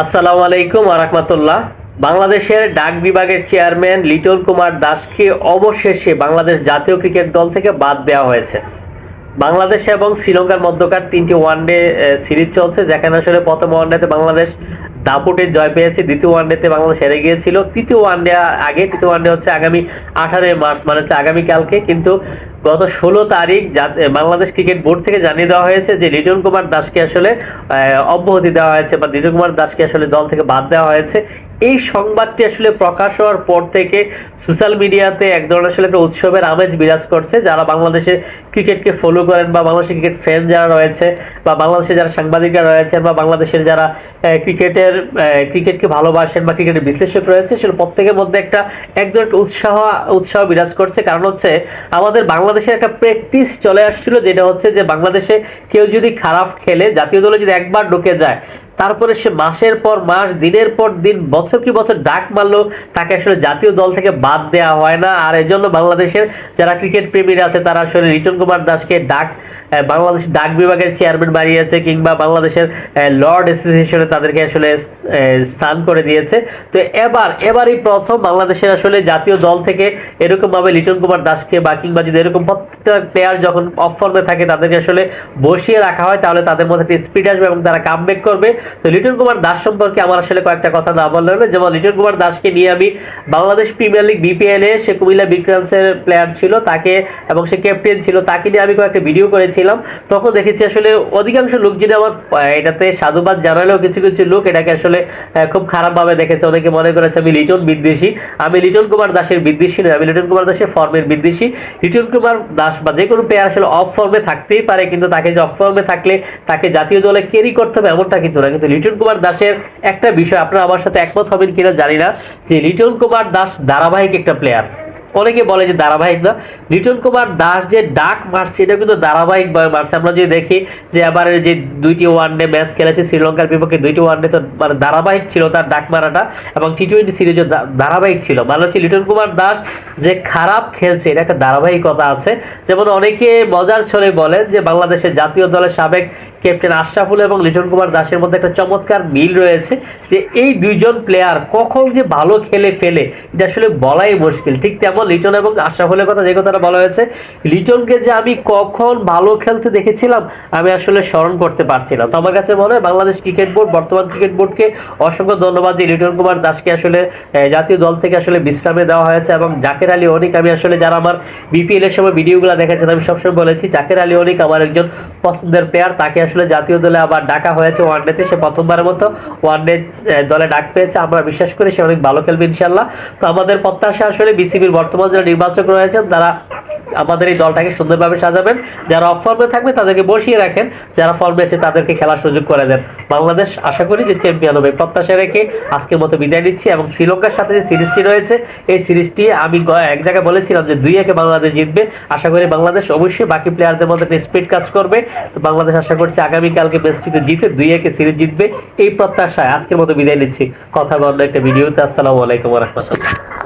আসসালামু আলাইকুম আরহামতুল্লাহ বাংলাদেশের ডাক বিভাগের চেয়ারম্যান লিটল কুমার দাসকে অবশেষে বাংলাদেশ জাতীয় ক্রিকেট দল থেকে বাদ দেওয়া হয়েছে। বাংলাদেশ এবং শ্রীলঙ্কার মধ্যকার তিনটি ওয়ানডে সিরিজ চলছে, যেখানে আসলে প্রথম ওয়ানডেতে বাংলাদেশ দাপুটে জয় পেয়েছে। দ্বিতীয় ওয়ানডেতে বাংলাদেশ হেরে গিয়েছিল। তৃতীয় ওয়ানডে আগে, তৃতীয় ওয়ানডে হচ্ছে আগামী আঠারোই মার্চ মানে হচ্ছে আগামীকালকে কিন্তু গত ষোলো তারিখ বাংলাদেশ ক্রিকেট বোর্ড থেকে জানিয়ে দেওয়া হয়েছে যে, লিটন কুমার দাসকে আসলে অব্যাহতি দেওয়া হয়েছে বা লিটন কুমার দাসকে আসলে দল থেকে বাদ দেওয়া হয়েছে। এই সংবাদটি আসলে প্রকাশ হওয়ার পর থেকে সোশ্যাল মিডিয়াতে এক ধরনের আসলে একটা উৎসবের আমেজ বিরাজ করছে। যারা বাংলাদেশের ক্রিকেটকে ফলো করেন বা বাংলাদেশের ক্রিকেট ফ্যান যারা রয়েছে বা বাংলাদেশের যারা সাংবাদিকরা রয়েছেন বা বাংলাদেশের যারা ক্রিকেটের ক্রিকেটকে ভালোবাসেন বা ক্রিকেটের বিশ্লেষক রয়েছে সেটা প্রত্যেকের মধ্যে একটা, এক ধরনের উৎসাহ উৎসাহ বিরাজ করছে। কারণ হচ্ছে আমাদের বাংলাদেশের একটা প্র্যাকটিস চলে আসছিল, যেটা হচ্ছে যে বাংলাদেশে কেউ যদি খারাপ খেলে, জাতীয় দলে যদি একবার ঢুকে যায় তারপরে সে মাসের পর মাস, দিনের পর দিন, বছর কি বছর ডাক মারলো, তাকে আসলে জাতীয় দল থেকে বাদ দেওয়া হয় না। আর এই জন্য বাংলাদেশের যারা ক্রিকেট প্রেমীরা আছে, তারা আসলে রিচন কুমার দাসকে ডাক বাংলাদেশ ডাক বিভাগের চেয়ারম্যান বানিয়েছে কিংবা বাংলাদেশের লর্ড অ্যাসোসিয়েশনে তাদেরকে আসলে স্থান করে দিয়েছে। তো এবার, এবারই প্রথম বাংলাদেশের আসলে জাতীয় দল থেকে এরকমভাবে লিটন কুমার দাসকে বা কিংবা যদি এরকম প্রত্যেকটা প্লেয়ার যখন অফ ফর্মে থাকে, তাদেরকে আসলে বসিয়ে রাখা হয়, তাহলে তাদের মধ্যে একটা স্পিড আসবে এবং তারা কামব্যাক করবে। তো লিটন কুমার দাস সম্পর্কে আমার আসলে কয়েকটা কথা না বললে না যেমন লিটন কুমার দাসকে নিয়ে আমি বাংলাদেশ প্রিমিয়ার লিগ বিপিএল এ সে কুমিল্লা বিক্রান্সের প্লেয়ার ছিল তাকে এবং সে ক্যাপ্টেন ছিল, তাকে নিয়ে আমি কয়েকটা ভিডিও করেছিলাম। তখন দেখেছি আসলে অধিকাংশ লোক যদি আমার এটাতে সাধুবাদ জানালেও কিছু কিছু লোক এটাকে আসলে খুব খারাপভাবে দেখেছে। অনেকে মনে করেছে আমি লিটন বিদ্বেষী। আমি লিটন কুমার দাসের বিদ্বেষী নয় আমি লিটন কুমার দাসের ফর্মের বিদ্বেষী। লিটন কুমার দাস বা যে কোনো প্লেয়ার আসলে অফ ফর্মে থাকতেই পারে, কিন্তু তাকে যে অফ ফর্মে থাকলে তাকে জাতীয় দলে ক্যারি করতে হবে এমনটা কিন্তু না। কিন্তু লিটন কুমার দাসের একটা বিষয়, আপনারা আমার সাথে একমত হবেন কিনা জানি না, যে লিটন কুমার দাস ধারাবাহিক একটা প্লেয়ার অনেকে বলে যে ধারাবাহিক না, লিটন কুমার দাস যে ডাক মারছে এটা কিন্তু ধারাবাহিকভাবে মারছে। আমরা যদি দেখি যে এবারের যে দুইটি ওয়ানডে ম্যাচ খেলেছে শ্রীলঙ্কার বিপক্ষে, দুইটি ওয়ানডে তো মানে ধারাবাহিক ছিল তার ডাক মারাটা এবং টি টোয়েন্টি সিরিজও ধারাবাহিক ছিল। মানে হচ্ছে লিটন কুমার দাস যে খারাপ খেলছে, এটা একটা ধারাবাহিকতা আছে। যেমন অনেকে মজার ছলে বলেন যে বাংলাদেশের জাতীয় দলের সাবেক ক্যাপ্টেন আশরাফুল এবং লিটন কুমার দাসের মধ্যে একটা চমৎকার মিল রয়েছে যে এই দুইজন প্লেয়ার কখন যে ভালো খেলে ফেলে, এটা আসলে বলাই মুশকিল। ঠিক তেমন লিটন এবং আশরাফুলের কথা যে কথাটা বলা হয়েছে, লিটনকে যে আমি কখন ভালো খেলতে দেখেছিলাম, আমি আসলে স্মরণ করতে পারছি না। তো আমার কাছে মনে হয় বাংলাদেশ ক্রিকেট বোর্ড, বর্তমান ক্রিকেট বোর্ডকে অসংখ্য ধন্যবাদ যে লিটন কুমার দাসকে আসলে জাতীয় দল থেকে আসলে বিশ্রামে দেওয়া হয়েছে এবং জাকের আলী অনিক, আমি আসলে যারা আমার বিপিএল এর সময় ভিডিওগুলো দেখেছেন, আমি সবসময় বলেছি, জাকের আলী অনিক আমার একজন পছন্দের প্লেয়ার তাকে আসলে জাতীয় দলে আবার ডাকা হয়েছে ওয়ানডেতে, সে প্রথমবারের মতো ওয়ানডে দলে ডাক পেয়েছে। আমরা বিশ্বাস করি সে অনেক ভালো খেলবে ইনশাল্লাহ তো আমাদের প্রত্যাশা আসলে বিসিবির বর্তমান যারা নির্বাচক রয়েছেন তারা আমাদের এই দলটাকে সুন্দরভাবে সাজাবেন। যারা অফ ফর্মে থাকবে, তাদেরকে বসিয়ে রাখেন। যারা ফর্মে আছে তাদেরকে খেলার সুযোগ করে দেন। বাংলাদেশ আশা করি যে চ্যাম্পিয়ন হবে। প্রত্যাশা রেখে আজকের মতো বিদায় নিচ্ছি এবং শ্রীলঙ্কার সাথে যে সিরিজটি রয়েছে, এই সিরিজটি আমি এক জায়গায় বলেছিলাম যে দুই একে বাংলাদেশ জিতবে। আশা করি বাংলাদেশ অবশ্যই বাকি প্লেয়ারদের মধ্যে একটা স্পিড কাজ করবে। তো বাংলাদেশ আশা করছে আগামীকালকে ম্যাচটিতে জিতে দুই একে সিরিজ জিতবে এই প্রত্যাশায় আজকের মতো বিদায় নিচ্ছি। কথা বন্ধ একটা ভিডিওতে। আসসালামু আলাইকুম রহমতুল্লাহ।